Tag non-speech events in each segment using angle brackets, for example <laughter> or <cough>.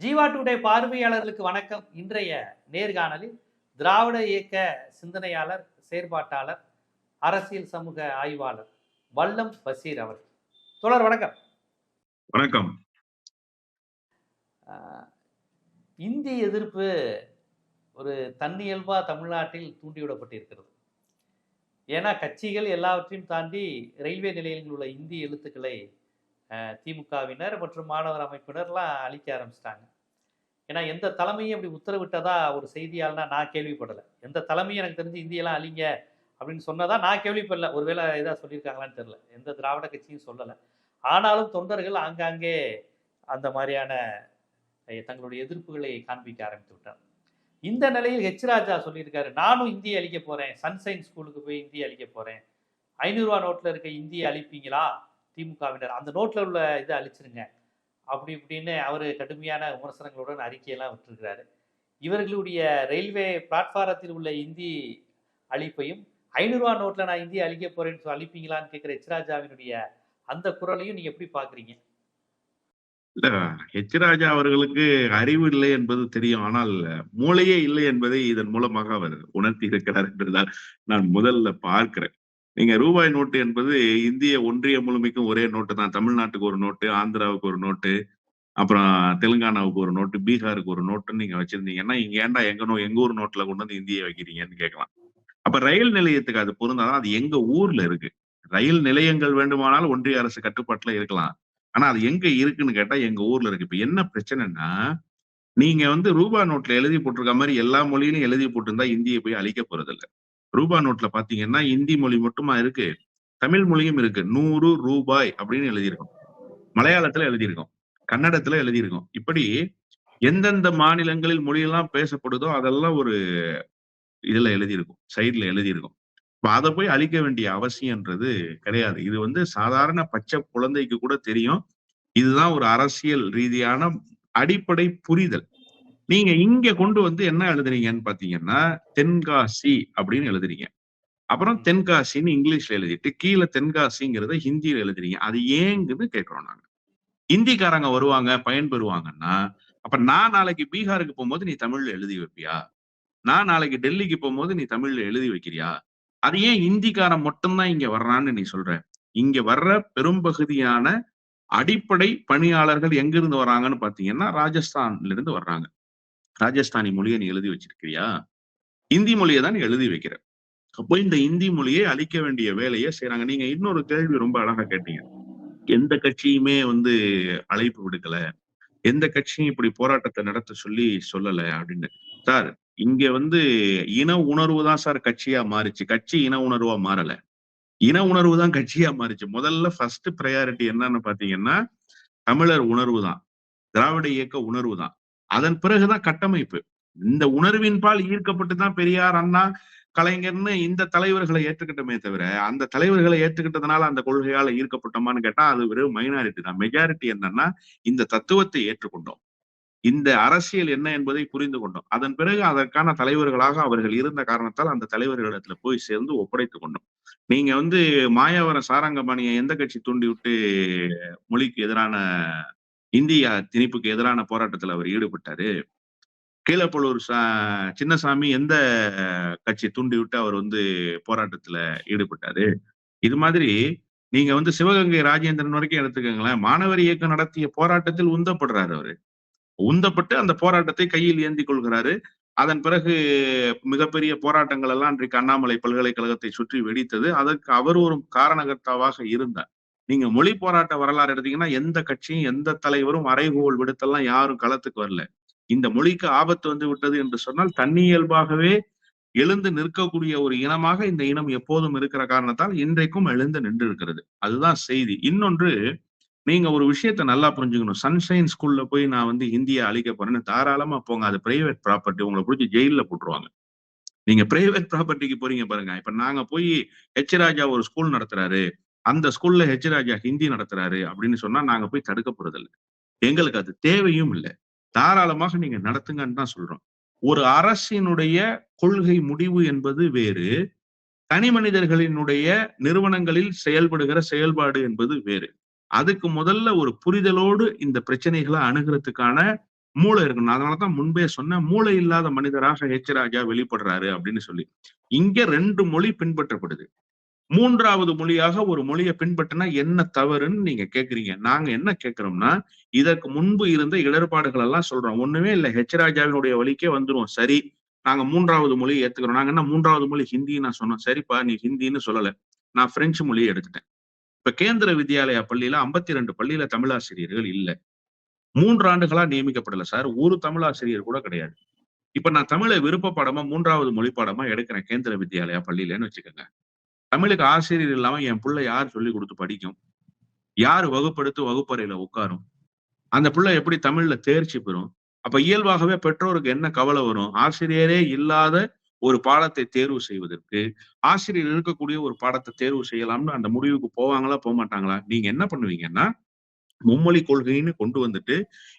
Jeeva today பார்வையாளர்களுக்கு வணக்கம். இன்றைய நேர்காணலில் திராவிட இயக்க சிந்தனையாளர் செயற்பாட்டாளர் அரசியல் சமூக ஆய்வாளர் வல்லம் பசீர் அவர்கள். தொடர் வணக்கம். வணக்கம். இந்தி எதிர்ப்பு ஒரு தன்னியல்பா தமிழ்நாட்டில் தூண்டிவிடப்பட்டிருக்கிறது. ஏன்னா கட்சிகள் எல்லாவற்றையும் தாண்டி ரயில்வே நிலையங்களில் உள்ள இந்தி எழுத்துக்களை திமுகவினர் மற்றும் மாணவர் அமைப்பினர்லாம் அழிக்க ஆரம்பிச்சிட்டாங்க. ஏன்னா எந்த தலைமையும் அப்படி உத்தரவிட்டதா ஒரு செய்தியால்னா நான் கேள்விப்படலை. எந்த தலைமையும் எனக்கு தெரிஞ்சு இந்தியெல்லாம் அழிங்க அப்படின்னு சொன்னதா நான் கேள்விப்படல. ஒருவேளை ஏதாவது சொல்லியிருக்காங்களான்னு தெரில எந்த திராவிட கட்சியும் சொல்லலை. ஆனாலும் தொண்டர்கள் ஆங்காங்கே அந்த மாதிரியான தங்களுடைய எதிர்ப்புகளை காண்பிக்க ஆரம்பித்து விட்டார் இந்த நிலையில் ஹெச் ராஜா சொல்லியிருக்காரு நானும் இந்தியை அழிக்க போகிறேன் சன்சைன் ஸ்கூலுக்கு போய் இந்திய அழிக்க போகிறேன் ஐநூறுரூவா நோட்டில் இருக்க இந்தியை அழிப்பீங்களா? திமுகவினர் அந்த நோட்டில் உள்ள இதை அழிச்சிருங்க. அப்படி இப்படின்னு அவர் கடுமையான விமர்சனங்களுடன் அறிக்கையெல்லாம் விட்டுருக்கிறாரு. இவர்களுடைய ரயில்வே பிளாட்ஃபாரத்தில் உள்ள இந்தி அழிப்பையும் ஐநூறுரூவா நோட்டில் நான் இந்தியை அழிக்க போகிறேன்னு சொல்லி அழிப்பீங்களான்னு கேட்குற ஹெச்ராஜாவினுடைய அந்த குரலையும் நீங்கள் எப்படி பார்க்குறீங்க? இல்ல ஹெச் ராஜா அவர்களுக்கு அறிவு இல்லை என்பது தெரியும். ஆனால் மூளையே இல்லை என்பதை இதன் மூலமாக அவர் உணர்த்தி இருக்கிறார் என்றுதான் நான் முதல்ல பார்க்கிறேன். நீங்க ரூபாய் நோட்டு என்பது இந்திய ஒன்றிய முழுமைக்கும் ஒரே நோட்டு தான். தமிழ்நாட்டுக்கு ஒரு நோட்டு ஆந்திராவுக்கு ஒரு நோட்டு அப்புறம் தெலுங்கானாவுக்கு ஒரு நோட்டு பீகாருக்கு ஒரு நோட்டுன்னு நீங்க வச்சிருந்தீங்கன்னா இங்க ஏன்டா எங்க நோ எங்க ஊர் நோட்ல கொண்டு வந்து இந்தியை வைக்கிறீங்கன்னு கேட்கலாம். அப்ப ரயில் நிலையத்துக்கு அது பொருந்தாதான் அது எங்க ஊர்ல இருக்கு. ரயில் நிலையங்கள் வேண்டுமானால் ஒன்றிய அரசு கட்டுப்பாட்டுல இருக்கலாம். ஆனா அது எங்க இருக்குன்னு கேட்டா எங்க ஊர்ல இருக்கு. இப்ப என்ன பிரச்சனைன்னா நீங்க வந்து ரூபா நோட்ல எழுதி போட்டிருக்க மாதிரி எல்லா மொழியிலும் எழுதி போட்டிருந்தா இந்தியை போய் அழிக்க போறது ரூபா நோட்ல பாத்தீங்கன்னா இந்தி மொழி மட்டுமா இருக்கு? தமிழ் மொழியும் இருக்கு. நூறு ரூபாய் அப்படின்னு எழுதியிருக்கோம். மலையாளத்துல எழுதியிருக்கோம். கன்னடத்துல எழுதியிருக்கோம். இப்படி எந்தெந்த மாநிலங்களில் மொழியெல்லாம் பேசப்படுதோ அதெல்லாம் ஒரு இதுல எழுதியிருக்கும். சைட்ல எழுதியிருக்கும். இப்ப அதை போய் அழிக்க வேண்டிய அவசியம்ன்றது கிடையாது. இது வந்து சாதாரண பச்சை குழந்தைக்கு கூட தெரியும். இதுதான் ஒரு அரசியல் ரீதியான அடிப்படை புரிதல். நீங்க இங்க கொண்டு வந்து என்ன எழுதுறீங்கன்னு பாத்தீங்கன்னா தென்காசி அப்படின்னு எழுதுறீங்க. அப்புறம் தென்காசின்னு இங்கிலீஷ்ல எழுதிட்டு கீழே தென்காசிங்கிறத ஹிந்தியில எழுதுறீங்க. அது ஏங்குன்னு கேட்கிறோம் நாங்க. ஹிந்திக்காரங்க வருவாங்க பயன்பெறுவாங்கன்னா அப்ப நான் நாளைக்கு பீகாருக்கு போகும்போது நீ தமிழ்ல எழுதி வைப்பியா? நான் நாளைக்கு டெல்லிக்கு போகும்போது நீ தமிழ்ல எழுதி வைக்கிறியா? அது ஏன் இந்திக்காரன் மட்டும்தான் இங்க வர்றான்னு நீ சொல்ற? இங்க வர்ற பெரும்பகுதியான அடிப்படை பணியாளர்கள் எங்கிருந்து வர்றாங்கன்னு பாத்தீங்கன்னா ராஜஸ்தான்ல இருந்து வர்றாங்க. ராஜஸ்தானி மொழியை நீ எழுதி வச்சிருக்கிறியா? இந்தி மொழியை தான் நீ எழுதி வைக்கிற. அப்போ இந்த இந்தி மொழியை அழிக்க வேண்டிய வேலையை செய்யறாங்க நீங்க இன்னொரு கேள்வி ரொம்ப அழகா கேட்டீங்க. எந்த கட்சியுமே வந்து அழைப்பு விடுக்கல. எந்த கட்சியும் இப்படி போராட்டத்தை நடத்த சொல்லி சொல்லல அப்படின்னு. சார் இங்க வந்து இன உணர்வு தான் சார் கட்சியா மாறிச்சு. கட்சி இன உணர்வா மாறல. இன உணர்வு தான் கட்சியா மாறிச்சு. முதல்ல ஃபர்ஸ்ட் ப்ரையாரிட்டி என்னன்னு பாத்தீங்கன்னா தமிழர் உணர்வு தான். திராவிட இயக்க உணர்வு தான். அதன் பிறகுதான் கட்டமைப்பு. இந்த உணர்வின்பால் ஈர்க்கப்பட்டு தான் பெரியார் அண்ணா கலைஞர்னு இந்த தலைவர்களை ஏற்றுக்கிட்டமே தவிர அந்த தலைவர்களை ஏற்றுக்கிட்டதுனால அந்த கொள்கையால ஈர்க்கப்பட்டோமான்னு கேட்டா அது வெறும் மைனாரிட்டி தான். மெஜாரிட்டி என்னன்னா இந்த தத்துவத்தை ஏற்றுக்கொண்டோம். இந்த அரசியல் என்ன என்பதை புரிந்து கொண்டோம். அதன் பிறகு அதற்கான தலைவர்களாக அவர்கள் இருந்த காரணத்தால் அந்த தலைவர்களிடத்துல போய் சேர்ந்து ஒப்படைத்து கொண்டோம். நீங்க வந்து மாயாவரம் சாரங்கபாணியை எந்த கட்சி தூண்டி விட்டு மொழிக்கு எதிரான இந்திய திணிப்புக்கு எதிரான போராட்டத்துல அவர் ஈடுபட்டாரு. கீழப்பழுவூர் சா சின்னசாமி எந்த கட்சி தூண்டி விட்டு அவர் வந்து போராட்டத்துல ஈடுபட்டாரு? இது மாதிரி நீங்க வந்து சிவகங்கை ராஜேந்திரன் வரைக்கும் எடுத்துக்கோங்களேன். மாணவர் இயக்கம் நடத்திய போராட்டத்தில் உந்தப்படுறாரு அவரு. உந்தப்பட்டு அந்த போராட்டத்தை கையில் ஏந்தி கொள்கிறாரு. அதன் பிறகு மிகப்பெரிய போராட்டங்கள் எல்லாம் இன்றைக்கு அண்ணாமலை பல்கலைக்கழகத்தை சுற்றி வெடித்தது. அதற்கு அவர் ஒரு காரணகர்த்தாவாக இருந்தார். நீங்க மொழி போராட்ட வரலாறு எடுத்தீங்கன்னா எந்த கட்சியும் எந்த தலைவரும் அறைகோல் விடுத்தெல்லாம் யாரும் களத்துக்கு வரல. இந்த மொழிக்கு ஆபத்து வந்து விட்டது என்று சொன்னால் தன்னியல்பாகவே எழுந்து நிற்கக்கூடிய ஒரு இனமாக இந்த இனம் எப்போதும் இருக்கிற காரணத்தால் இன்றைக்கும் எழுந்து நின்று இருக்கிறது அதுதான் செய்தி. இன்னொன்று நீங்க ஒரு விஷயத்த நல்லா புரிஞ்சுக்கணும். சன்ஷைன் ஸ்கூல்ல போய் நான் வந்து ஹிந்தியை அழிக்க போறேன்னு தாராளமா போங்க. அது பிரைவேட் ப்ராப்பர்ட்டி உங்களை பிடிச்சி ஜெயில போட்டுருவாங்க. நீங்க பிரைவேட் ப்ராப்பர்ட்டிக்கு போறீங்க பாருங்க. இப்ப நாங்க போய் ஹெச் ராஜா ஒரு ஸ்கூல் நடத்துறாரு. அந்த ஸ்கூல்ல ஹெச் ராஜா ஹிந்தி நடத்துறாரு அப்படின்னு சொன்னா நாங்க போய் தடுக்க போறதில்லை. எங்களுக்கு அது தேவையும் இல்லை. தாராளமாக நீங்க நடத்துங்கன்னு தான் சொல்றோம். ஒரு அரசினுடைய கொள்கை முடிவு என்பது வேறு தனி மனிதர்களினுடைய நிறுவனங்களில் செயல்படுகிற செயல்பாடு என்பது வேறு. அதுக்கு முதல்ல ஒரு புரிதலோடு இந்த பிரச்சனைகளை அணுகிறதுக்கான மூளை இருக்கணும். அதனாலதான் முன்பே சொன்ன மூளை இல்லாத மனிதராக ஹெச் ராஜா வெளிப்படுறாரு அப்படின்னு சொல்லி. இங்க ரெண்டு மொழி பின்பற்றப்படுது. மூன்றாவது மொழியாக ஒரு மொழியை பின்பற்றினா என்ன தவறுன்னு நீங்க கேக்குறீங்க. நாங்க என்ன கேக்குறோம்னா இதற்கு முன்பு இருந்த இடர்பாடுகள் எல்லாம் சொல்றோம். ஒண்ணுமே இல்ல. ஹெச் ராஜாவினுடைய வழிக்கே வந்துருவோம். சரி நாங்க மூன்றாவது மொழியை ஏத்துக்கிறோம். நாங்க என்ன மூன்றாவது மொழி ஹிந்தி நான் சொன்னோம். சரிப்பா நீ ஹிந்தின்னு சொல்லல. நான் பிரெஞ்சு மொழியை எடுத்துட்டேன். இப்ப கேந்திர வித்யாலயா பள்ளியில ஐம்பத்தி ரெண்டு பள்ளியில தமிழாசிரியர்கள் இல்ல. மூன்று ஆண்டுகளா நியமிக்கப்படல சார். ஒரு தமிழாசிரியர் கூட கிடையாது. இப்ப நான் தமிழை விருப்ப பாடமா மூன்றாவது மொழி பாடமா எடுக்கிறேன் கேந்திர வித்யாலயா பள்ளியிலன்னு வச்சுக்கோங்க. தமிழுக்கு ஆசிரியர் இல்லாம என் பிள்ளை யார் சொல்லி கொடுத்து படிக்கும்? யார் வகுப்படுத்து வகுப்பறையில உட்காரும் அந்த பிள்ளை எப்படி தமிழ்ல தேர்ச்சி பெறும்? அப்ப இயல்பாகவே பெற்றோருக்கு என்ன கவலை வரும்? ஆசிரியரே இல்லாத ஒரு பாடத்தை தேர்வு செய்வதற்கு ஆசிரியர் இருக்கக்கூடிய ஒரு பாடத்தை தேர்வு செய்யலாம்னு அந்த முடிவுக்கு போவாங்களா போக மாட்டாங்களா நீங்க என்ன பண்ணுவீங்கன்னா மும்மொழி கொள்கைன்னு கொண்டு வந்துட்டு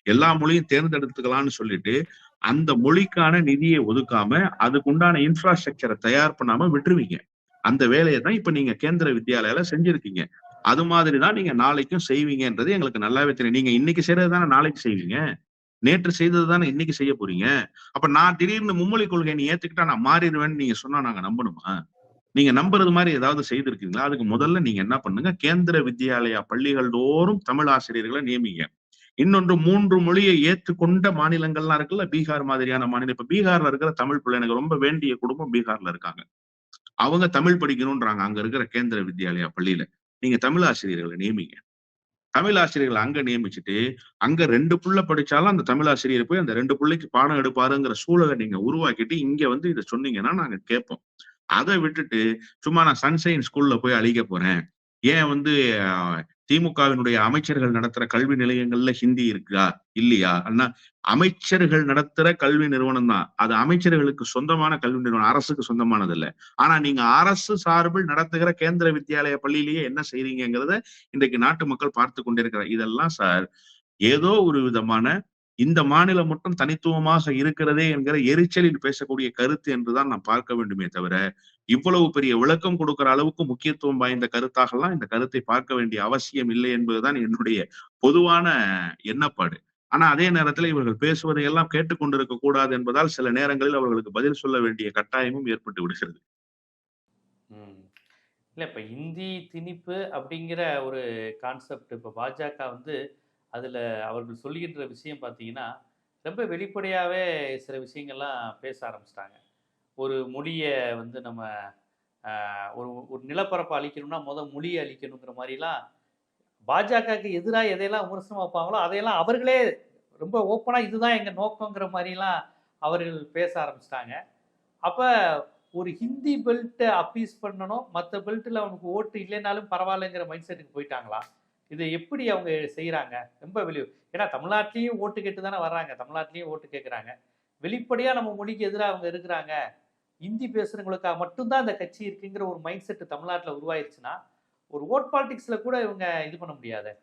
எல்லா மொழியும் தேர்ந்தெடுத்துக்கலாம்னு சொல்லிட்டு அந்த மொழிக்கான நிதியை ஒதுக்காம அதுக்குண்டான இன்ஃப்ராஸ்ட்ரக்சரை தயார் பண்ணாம விட்டுருவீங்க. அந்த வேலையை தான் இப்ப நீங்க கேந்திர வித்யாலயால செஞ்சிருக்கீங்க. அது மாதிரி தான் நீங்க நாளைக்கும் செய்வீங்கன்றது எங்களுக்கு நல்லாவே தெரியும். நீங்க இன்னைக்கு செய்யறது தானே நாளைக்கு செய்வீங்க? நேற்று செய்தது தானே இன்னைக்கு செய்ய போறீங்க? அப்ப நான் திடீர்னு மும்மொழி கொள்கை நீ ஏத்துக்கிட்டா நான் மாறிடுவேன்னு நீங்க சொன்னா நாங்க நம்பணுமா? நீங்க நம்புறது மாதிரி ஏதாவது செய்திருக்கீங்களா? அதுக்கு முதல்ல நீங்க என்ன பண்ணுங்க? கேந்திர வித்யாலயா பள்ளிகள் தோறும் தமிழ் ஆசிரியர்களை நியமிங்க. இன்னொன்று மூன்று மொழியை ஏற்றுக்கொண்ட மாநிலங்கள்லாம் இருக்குல்ல? பீகார் மாதிரியான மாநிலம். இப்ப பீகார்ல இருக்கிற தமிழ் பிள்ளை ரொம்ப வேண்டிய குடும்பம் பீகார்ல இருக்காங்க. அவங்க தமிழ் படிக்கணும்ன்றாங்க. அங்க இருக்கிற கேந்திர வித்யாலயா பள்ளியில. நீங்க தமிழ் ஆசிரியர்களை நியமிங்க. தமிழ் ஆசிரியர்களை அங்க நியமிச்சுட்டு அங்க ரெண்டு புள்ள படிச்சாலும் அந்த தமிழ் ஆசிரியர் போய் அந்த ரெண்டு பிள்ளைக்கு பாடம் எடுப்பாருங்கிற சூழலை நீங்க உருவாக்கிட்டு இங்க வந்து இதை சொன்னீங்கன்னா நாங்க கேட்போம். அதை விட்டுட்டு சும்மா நான் சன்ஷைன் ஸ்கூல்ல போய் அழிக்க போறேன். ஏன் வந்து திமுகவினுடைய அமைச்சர்கள் நடத்துற கல்வி நிலையங்கள்ல ஹிந்தி இருக்கா? இல்லையா? ஆனா அமைச்சர்கள் நடத்துற கல்வி நிறுவனம் தான். அது அமைச்சர்களுக்கு சொந்தமான கல்வி நிறுவனம் அரசுக்கு சொந்தமானது இல்ல ஆனா நீங்க அரசு சார்பில் நடத்துகிற கேந்திர வித்யாலய பள்ளியிலேயே என்ன செய்றீங்கிறத இன்றைக்கு நாட்டு மக்கள் பார்த்து கொண்டிருக்கிறார். இதெல்லாம் சார் ஏதோ ஒரு விதமான இந்த மாநிலம் மட்டும் தனித்துவமாக இருக்கிறதே என்கிற எரிச்சலில் பேசக்கூடிய கருத்து என்றுதான் நான் பார்க்க வேண்டுமே தவிர இவ்வளவு பெரிய விளக்கம் கொடுக்கிற அளவுக்கு முக்கியத்துவம் வாய்ந்த கருத்தாகலாம். இந்த கருத்தை பார்க்க வேண்டிய அவசியம் இல்லை என்பதுதான் என்னுடைய பொதுவான எண்ணப்பாடு. ஆனா அதே நேரத்தில் இவர்கள் பேசுவதை எல்லாம் கேட்டுக்கொண்டிருக்க கூடாது என்பதால் சில நேரங்களில் அவர்களுக்கு பதில் சொல்ல வேண்டிய கட்டாயமும் ஏற்பட்டு விடுகிறது. ம். இல்ல இப்ப இந்தி திணிப்பு அப்படிங்கிற ஒரு கான்செப்ட் இப்ப பாஜக வந்து அதில் அவர்கள் சொல்லுகின்ற விஷயம் பார்த்தீங்கன்னா ரொம்ப வெளிப்படையாகவே சில விஷயங்கள்லாம் பேச ஆரம்பிச்சிட்டாங்க. ஒரு மொழியை வந்து நம்ம ஒரு ஒரு நிலப்பரப்பை அழிக்கணும்னா முதல் மொழியை அழிக்கணுங்கிற மாதிரிலாம் பாஜகவுக்கு எதிராக எதையெல்லாம் விமர்சனம் வைப்பாங்களோ அதையெல்லாம் அவர்களே ரொம்ப ஓப்பனாக இதுதான் எங்கள் நோக்கங்கிற மாதிரிலாம் அவர்கள் பேச ஆரம்பிச்சிட்டாங்க. அப்போ ஒரு ஹிந்தி பெல்ட்டை அப்பீஸ் பண்ணணும் மற்ற பெல்ட்டில் அவனுக்கு ஓட்டு இல்லைனாலும் பரவாயில்லைங்கிற மைண்ட் செட்டுக்கு போயிட்டாங்களா? இதை எப்படி அவங்க செய்கிறாங்க ரொம்ப வெளி ஏன்னா தமிழ்நாட்டிலையும் ஓட்டு கேட்டு தானே வர்றாங்க. தமிழ்நாட்டிலையும் ஓட்டு கேட்குறாங்க. வெளிப்படையாக நம்ம மொழிக்கு எதிராக அவங்க இருக்கிறாங்க. ஹிந்தி பேசுகிறவங்களுக்காக மட்டும்தான் இந்த கட்சி இருக்குங்கிற ஒரு மைண்ட் செட்டு தமிழ்நாட்டில் உருவாயிருச்சுன்னா ஒரு ஓட் பாலிடிக்ஸில் கூட இவங்க இது பண்ண முடியாது.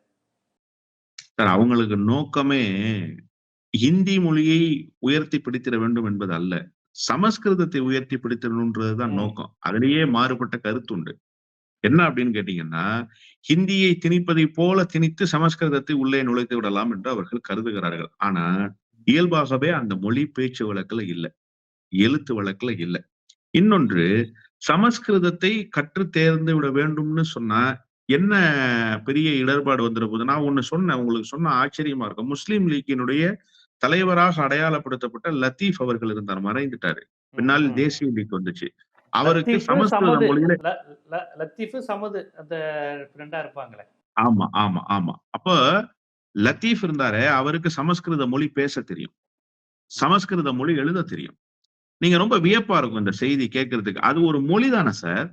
சார் அவங்களுக்கு நோக்கமே ஹிந்தி மொழியை உயர்த்தி பிடித்திட வேண்டும் என்பது அல்ல. சமஸ்கிருதத்தை உயர்த்தி பிடித்திடணுன்றதுதான். நோக்கம். அதிலேயே மாறுபட்ட கருத்துண்டு என்ன அப்படின்னு கேட்டீங்கன்னா ஹிந்தியை திணிப்பதை போல திணித்து சமஸ்கிருதத்தை உள்ளே நுழைத்து விடலாம் என்று அவர்கள் கருதுகிறார்கள். ஆனா இயல்பாகவே அந்த மொழி பேச்சு வழக்குல இல்ல. எழுத்து வழக்குல இல்ல. இன்னொன்று சமஸ்கிருதத்தை கற்று தேர்ந்து விட வேண்டும்னு சொன்னா என்ன பெரிய இடர்பாடு வந்துட போகுது நான் ஒண்ணு சொன்னேன் உங்களுக்கு சொன்ன ஆச்சரியமா இருக்கும். முஸ்லீம் லீக்கினுடைய தலைவராக அடையாளப்படுத்தப்பட்ட லத்தீப் அவர்கள் இருந்தார் மறைந்துட்டாரு. பின்னால். தேசிய லீக் வந்துச்சு. அவருக்கு லத்தீஃபு, சமஸ்கிருத. மொழியில லத்தீஃபு சமது. அந்த ஃப்ரெண்டா இருப்பாங்களே. ஆமா ஆமா ஆமா. அப்ப லத்தீப் இருந்தாரே அவருக்கு சமஸ்கிருத மொழி பேச தெரியும். சமஸ்கிருத மொழி எழுத தெரியும். நீங்க ரொம்ப வியப்பா இருக்கும் இந்த செய்தி கேட்கறதுக்கு. அது ஒரு மொழி தானே சார்?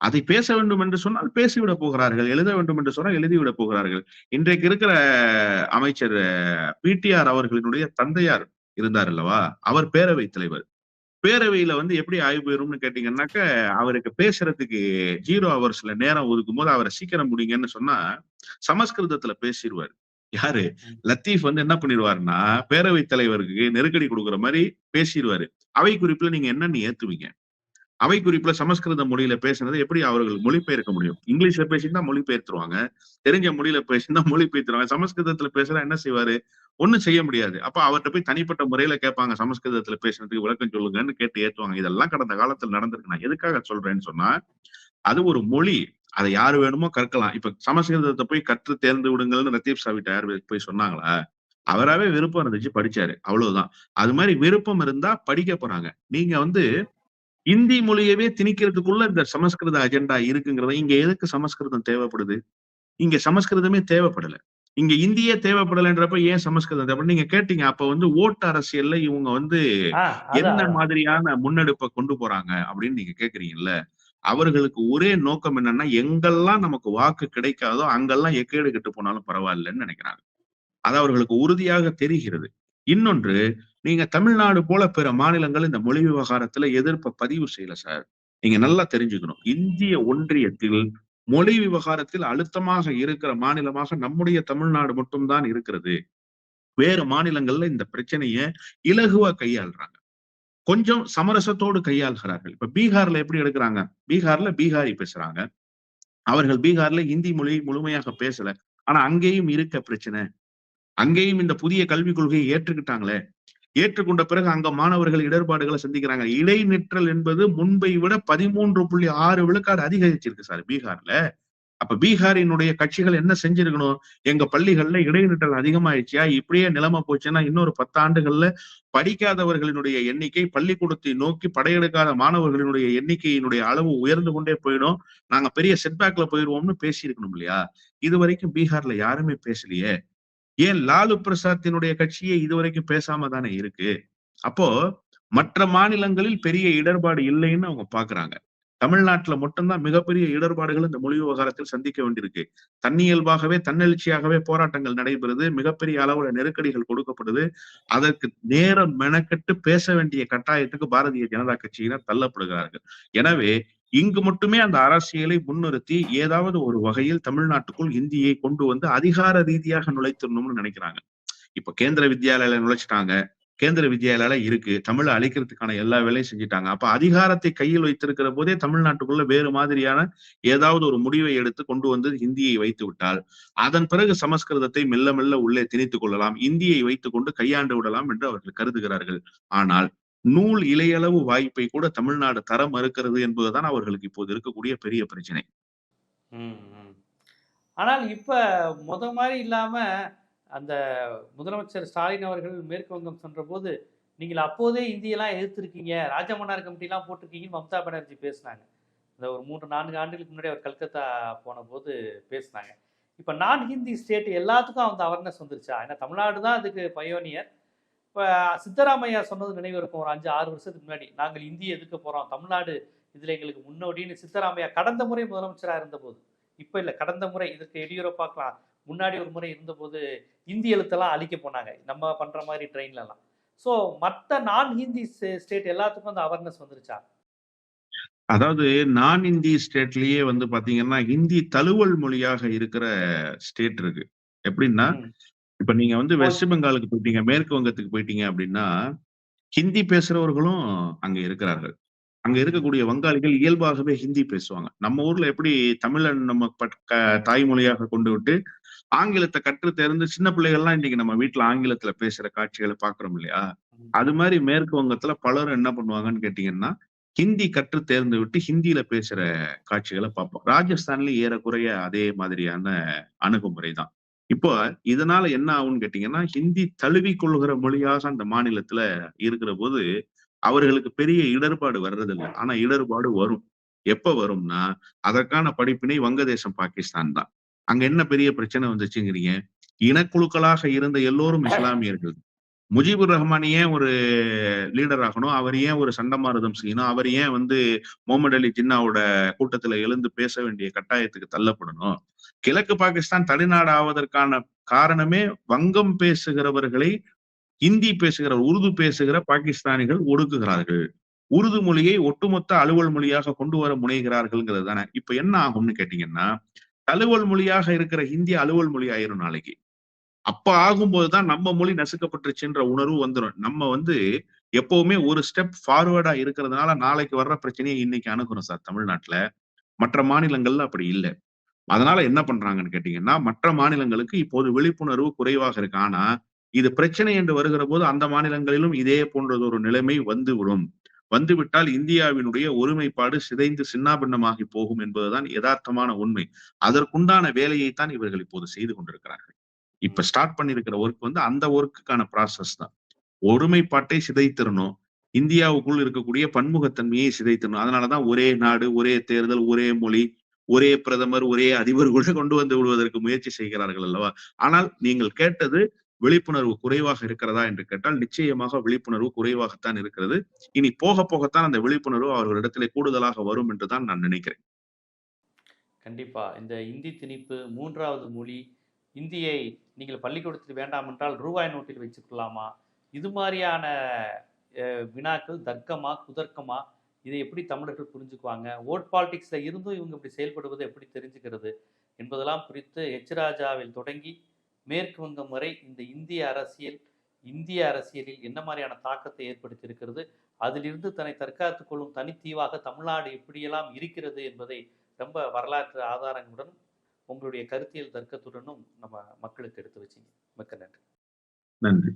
அதை பேச வேண்டும் என்று சொன்னால் பேசிவிட போகிறார்கள். எழுத வேண்டும் என்று சொன்னால் எழுதிவிட போகிறார்கள். இன்றைக்கு இருக்கிற அமைச்சர் பிடிஆர் அவர்களினுடைய தந்தையார் இருந்தார் அல்லவா? அவர் பேரவை தலைவர். பேரவையில வந்து எப்படி ஆய்வு பெறும்னு கேட்டீங்கன்னாக்க அவருக்கு பேசுறதுக்கு ஜீரோ ஹவர்ஸ்ல நேரம் ஒதுக்கும் போது அவரை சீக்கிரம் முடிங்கன்னு சொன்னா சமஸ்கிருதத்துல பேசிடுவார் யாரு? லத்தீப் வந்து என்ன பண்ணிடுவாருன்னா பேரவைத் தலைவருக்கு நெருக்கடி கொடுக்குற மாதிரி பேசிடுவாரு அவை குறிப்புல நீங்க என்னன்னு ஏத்துவீங்க. அவை குறிப்புல சமஸ்கிருத மொழியில பேசுனது எப்படி அவர்கள் மொழிபெயர்க்க முடியும்? இங்கிலீஷ்ல பேசினா மொழிபெயர்த்துருவாங்க. தெரிஞ்ச மொழியில பேசினா மொழிபெயர்த்துருவாங்க. சமஸ்கிருதத்துல பேசுறா என்ன செய்வாரு? ஒண்ணும் செய்ய முடியாது. அப்ப அவர்கிட்ட போய் தனிப்பட்ட முறையில கேட்பாங்க. சமஸ்கிருதத்துல பேசுனதுக்கு விளக்கம் சொல்லுங்கன்னு கேட்டு ஏத்துவாங்க. இதெல்லாம் கடந்த காலத்துல நடந்திருக்கு. நான் எதுக்காக சொல்றேன்னு சொன்னா அது ஒரு மொழி. அதை யாரு வேணுமோ கற்கலாம். இப்ப சமஸ்கிருதத்தை போய் கற்று தேர்ந்து விடுங்கள்னு ரத்தீப் சாவிட்ட யார் போய் சொன்னாங்களா? அவராவே விருப்பம் இருந்துச்சு படிச்சாரு. அவ்வளவுதான். அது மாதிரி விருப்பம் இருந்தா படிக்க போறாங்க. நீங்க வந்து இந்தி மொழியவே திணிக்கிறதுக்குள்ள இந்த சமஸ்கிருத அஜெண்டா இருக்குங்கிறத இங்க எதுக்கு சமஸ்கிருதம் தேவைப்படுது? இங்க சமஸ்கிருதமே தேவைப்படல. இங்க இந்தியே தேவைப்படலைன்றப்ப ஏன் சமஸ்கிருதம் தேவை நீங்க கேட்டீங்க அப்ப வந்து ஓட்டு அரசியல்ல இவங்க வந்து என்ன. மாதிரியான முன்னெடுப்பை கொண்டு போறாங்க அப்படின்னு நீங்க கேக்குறீங்கல்ல? அவர்களுக்கு ஒரே நோக்கம் என்னன்னா எங்கெல்லாம் நமக்கு வாக்கு கிடைக்காதோ அங்கெல்லாம் எக்கேடு கெட்டு போனாலும் பரவாயில்லைன்னு நினைக்கிறாங்க. அது அவர்களுக்கு உறுதியாக தெரிகிறது. இன்னொன்று நீங்க தமிழ்நாடு போல பிற மாநிலங்கள் இந்த மொழி விவகாரத்துல எதிர்ப்பை பதிவு செய்யல சார் நீங்க நல்லா தெரிஞ்சுக்கணும். இந்திய ஒன்றியத்தில் மொழி விவகாரத்தில் அழுத்தமாக இருக்கிற மாநிலமாக நம்முடைய தமிழ்நாடு மட்டும்தான் இருக்கிறது. வேறு மாநிலங்கள்ல இந்த பிரச்சனைய இலகுவா கையாளுறாங்க. கொஞ்சம் சமரசத்தோடு கையாள்கிறார்கள். இப்ப பீகார்ல எப்படி எடுக்கிறாங்க? பீகார்ல பீகாரி பேசுறாங்க. அவர்கள் பீகார்ல இந்தி மொழி முழுமையாக பேசல. ஆனா அங்கேயும் இருக்க பிரச்சனை. அங்கேயும் இந்த புதிய கல்விக் கொள்கையை ஏற்றுக்கிட்டாங்களே. ஏற்றுக்கொண்ட பிறகு அங்க மாணவர்கள் இடர்பாடுகளை சந்திக்கிறாங்க. இடைநிற்றல் என்பது முன்பை விட பதிமூன்று புள்ளி ஆறு விழுக்காடு அதிகரிச்சிருக்கு சார் பீகார்ல. அப்ப பீகாரினுடைய கட்சிகள் என்ன செஞ்சிருக்கணும்? எங்க பள்ளிகள்ல இடைநிற்றல் அதிகமாயிடுச்சியா? இப்படியே நிலைமை போச்சுன்னா இன்னொரு பத்தாண்டுகள்ல படிக்காதவர்களினுடைய எண்ணிக்கை பள்ளிக்கூடத்தை நோக்கி படையெடுக்காத மாணவர்களினுடைய எண்ணிக்கையினுடைய அளவு உயர்ந்து கொண்டே போயிடும். நாங்க பெரிய செட்பேக்ல போயிடுவோம்னு பேசியிருக்கணும் இல்லையா? இது வரைக்கும் பீகார்ல யாருமே பேசலையே. ஏன் லாலு பிரசாத்தினுடைய கட்சியே இதுவரைக்கும் பேசாம தானே இருக்கு? அப்போ மற்ற மாநிலங்களில் பெரிய இடர்பாடு இல்லைன்னு அவங்க பாக்குறாங்க. தமிழ்நாட்டுல மட்டும்தான் மிகப்பெரிய இடர்பாடுகள் இந்த மொழி விவகாரத்தில் சந்திக்க வேண்டியிருக்கு. தன்னியல்பாகவே தன்னெழுச்சியாகவே போராட்டங்கள் நடைபெறுது. மிகப்பெரிய அளவுல நெருக்கடிகள் கொடுக்கப்படுது. அதற்கு நேரம் மெனக்கெட்டு பேச வேண்டிய கட்டாயத்துக்கு பாரதிய ஜனதா கட்சியினர் தள்ளப்படுகிறார்கள். எனவே இங்கு மட்டுமே அந்த அரசியலை முன்னிறுத்தி ஏதாவது ஒரு வகையில் தமிழ்நாட்டுக்குள் இந்தியை கொண்டு வந்து அதிகார ரீதியாக நுழைத்திடணும்னு நினைக்கிறாங்க. இப்ப கேந்திர வித்யாலயில நுழைச்சிட்டாங்க. கேந்திர வித்யாலயில இருக்கு. தமிழை அழிக்கிறதுக்கான எல்லா வேலையும் செஞ்சுட்டாங்க. அப்ப அதிகாரத்தை கையில் வைத்திருக்கிற போதே தமிழ்நாட்டுக்குள்ள வேறு மாதிரியான ஏதாவது ஒரு முடிவை எடுத்து கொண்டு வந்து ஹிந்தியை வைத்து விட்டால் அதன் பிறகு சமஸ்கிருதத்தை மெல்ல மெல்ல உள்ளே திணித்துக் கொள்ளலாம். இந்தியை வைத்துக் கொண்டு கையாண்டு விடலாம் என்று அவர்கள் கருதுகிறார்கள். ஆனால் நூல் இலையளவு வாய்ப்பை கூட தமிழ்நாடு தர மறுக்கிறது என்பதுதான் அவர்களுக்கு இப்போது இருக்கக்கூடிய பெரிய பிரச்சனை. ஆனால் இப்ப முத மாதிரி இல்லாம அந்த முதலமைச்சர் ஸ்டாலின் அவர்கள் மேற்கு வங்கம் சென்றபோது நீங்கள் அப்போதே இந்தியெல்லாம் எதிர்த்திருக்கீங்க ராஜமன்னார் கமிட்டிலாம் போட்டிருக்கீங்கன்னு மம்தா பானர்ஜி பேசினாங்க. இந்த ஒரு மூன்று நான்கு ஆண்டுகளுக்கு முன்னாடி அவர் கல்கத்தா போன போது பேசினாங்க. இப்போ நான் ஹிந்தி ஸ்டேட் எல்லாத்துக்கும் அந்த அவேர்னஸ் வந்துருச்சா? ஏன்னா தமிழ்நாடு தான் அதுக்கு பயோனியர் இப்போ சித்தராமையா சொன்னது நினைவு இருக்கும். ஒரு அஞ்சு ஆறு வருஷத்துக்கு முன்னாடி. நாங்கள் இந்திய எதிர்க்க போகிறோம் தமிழ்நாடு இதில் எங்களுக்கு முன்னோடின்னு சித்தராமையா கடந்த முறை முதலமைச்சராக இருந்தபோது. இப்போ இல்லை கடந்த முறை இதற்கு எடியூரப்பாக்கலாம் முன்னாடி ஒரு முறை இருந்தபோது இந்தி எழுத்தெல்லாம் அழிக்க போனாங்க. நம்ம பண்ணுற மாதிரி ட்ரெயின்லலாம் ஸோ மற்ற நான் ஹிந்தி ஸ்டேட் எல்லாத்துக்கும் அந்த அவேர்னஸ் வந்துருச்சா? அதாவது நான் இந்தி ஸ்டேட்லயே வந்து பாத்தீங்கன்னா ஹிந்தி தழுவல் மொழியாக இருக்கிற ஸ்டேட் இருக்கு. எப்படின்னா இப்ப நீங்க வந்து வெஸ்ட் பெங்காலுக்கு போயிட்டீங்க மேற்கு வங்கத்துக்கு போயிட்டீங்க அப்படின்னா ஹிந்தி பேசுறவர்களும் அங்க இருக்கிறார்கள். அங்க இருக்கக்கூடிய வங்காளிகள் இயல்பாகவே ஹிந்தி பேசுவாங்க. நம்ம ஊர்ல எப்படி தமிழன் நம்ம தாய்மொழியாக கொண்டு விட்டு ஆங்கிலத்தை கற்று தெரிந்து சின்ன பிள்ளைகள்லாம் இன்னைக்கு நம்ம வீட்டுல ஆங்கிலத்துல பேசுற காட்சிகளை பாக்குறோம் இல்லையா. அது மாதிரி மேற்கு வங்கத்துல பலரும் என்ன பண்ணுவாங்கன்னு கேட்டீங்கன்னா ஹிந்தி கற்று தேர்ந்து விட்டு ஹிந்தியில பேசுற காட்சிகளை பார்ப்போம். ராஜஸ்தான்லயும் ஏறக்குறைய அதே மாதிரியான அணுகுமுறை தான் இப்போ இதனால என்ன ஆகும்னு கேட்டீங்கன்னா ஹிந்தி தழுவி கொள்கிற மொழியாக அந்த மாநிலத்துல இருக்கிற போது அவர்களுக்கு பெரிய இடர்பாடு வர்றதில்லை. ஆனா இடர்பாடு வரும். எப்ப வரும்னா அதற்கான படிப்பினை வங்கதேசம் பாகிஸ்தான் தான். அங்க என்ன பெரிய பிரச்சனை வந்துச்சுங்கிறீங்க? இனக்குழுக்களாக இருந்த எல்லோரும் <laughs> இஸ்லாமியர்கள். முஜிபுர் ரஹ்மான் ஏன் ஒரு லீடர் ஆகணும்? அவர் ஏன் ஒரு சண்டமாரதம் செய்யணும்? அவர் ஏன் வந்து முகமது அலி ஜின்னாவோட கூட்டத்துல எழுந்து பேச வேண்டிய கட்டாயத்துக்கு தள்ளப்படணும்? கிழக்கு பாகிஸ்தான் தனிநாடு ஆவதற்கான காரணமே வங்கம் பேசுகிறவர்களை இந்தி பேசுகிற உருது பேசுகிற பாகிஸ்தானிகள் ஒடுக்குகிறார்கள். உருது மொழியை ஒட்டுமொத்த அலுவல் மொழியாக கொண்டு வர முனைகிறார்கள்ங்கிறது தானே இப்ப என்ன ஆகும்னு கேட்டீங்கன்னா அலுவல் மொழியாக இருக்கிற ஹிந்தி அலுவல் மொழி ஆயிரும் நாளைக்கு. அப்ப ஆகும்போதுதான் நம்ம மொழி நசுக்கப்பட்டுருச்சுன்ற உணர்வு வந்துடும் நம்ம வந்து எப்பவுமே ஒரு ஸ்டெப் ஃபார்வர்டா இருக்கிறதுனால நாளைக்கு வர்ற பிரச்சனையை இன்னைக்கு அணுகுறோம் சார் தமிழ்நாட்டுல. மற்ற மாநிலங்கள்ல அப்படி இல்லை. அதனால என்ன பண்றாங்கன்னு கேட்டீங்கன்னா மற்ற மாநிலங்களுக்கு இப்போது விழிப்புணர்வு குறைவாக இருக்கு. ஆனா இது பிரச்சனை என்று வருகிற போது அந்த மாநிலங்களிலும் இதே போன்றது ஒரு நிலைமை வந்துவிடும். வந்துவிட்டால் இந்தியாவினுடைய ஒருமைப்பாடு சிதைந்து சின்னாபின்னமாகி போகும் என்பதுதான் யதார்த்தமான உண்மை. அதற்குண்டான வேலையைத்தான் இவர்கள் இப்போது செய்து கொண்டிருக்கிறார்கள். இப்ப ஸ்டார்ட் பண்ணிருக்கிற ஒர்க் வந்து அந்த ஒர்க்குக்கான ப்ராசஸ் தான். ஒருமைப்பாட்டை சிதைத்திறனும் இந்தியாவுக்குள் இருக்கக்கூடிய பன்முகத்தன்மையை சிதைத்திரணும் அதனாலதான் ஒரே நாடு ஒரே தேர்தல் ஒரே மொழி ஒரே பிரதமர் ஒரே அதிபர் கூட கொண்டு வந்து விடுவதற்கு முயற்சி செய்கிறார்கள் அல்லவா? ஆனால் நீங்கள் கேட்டது விழிப்புணர்வு குறைவாக இருக்கிறதா என்று கேட்டால் நிச்சயமாக விழிப்புணர்வு குறைவாகத்தான் இருக்கிறது. இனி போக போகத்தான் அந்த விழிப்புணர்வு அவர்களிடத்திலே கூடுதலாக வரும் என்றுதான் நான் நினைக்கிறேன். கண்டிப்பா. இந்த இந்தி திணிப்பு மூன்றாவது மொழி இந்தியை நீங்கள் பள்ளிக்கூடத்தில் வேண்டாம் என்றால் ரூபாய் நோட்டில் வச்சுக்கலாமா இது மாதிரியான வினாக்கள் தர்க்கமா குதர்க்கமா? இதை எப்படி தமிழர்கள் புரிஞ்சுக்குவாங்க? ஓட் பாலிடிக்ஸ்ல இருந்தும் இவங்க இப்படி செயல்படுவதை எப்படி தெரிஞ்சுக்கிறது? என்பதெல்லாம் குறித்து எச் ராஜாவில் தொடங்கி மேற்கு வங்கம் வரை இந்த இந்திய அரசியல் இந்திய அரசியலில் என்ன மாதிரியான தாக்கத்தை ஏற்படுத்தியிருக்கிறது? அதிலிருந்து தன்னை தற்காத்துக் கொள்ளும் தனித்தீவாக தமிழ்நாடு எப்படியெல்லாம் இருக்கிறது என்பதை ரொம்ப வரலாற்று ஆதாரங்களுடன் உங்களுடைய கருத்தியல் தர்க்கத்துடனும் நம்ம மக்களுக்கு எடுத்து வச்சீங்க. மிக்க நன்றி. நன்றி.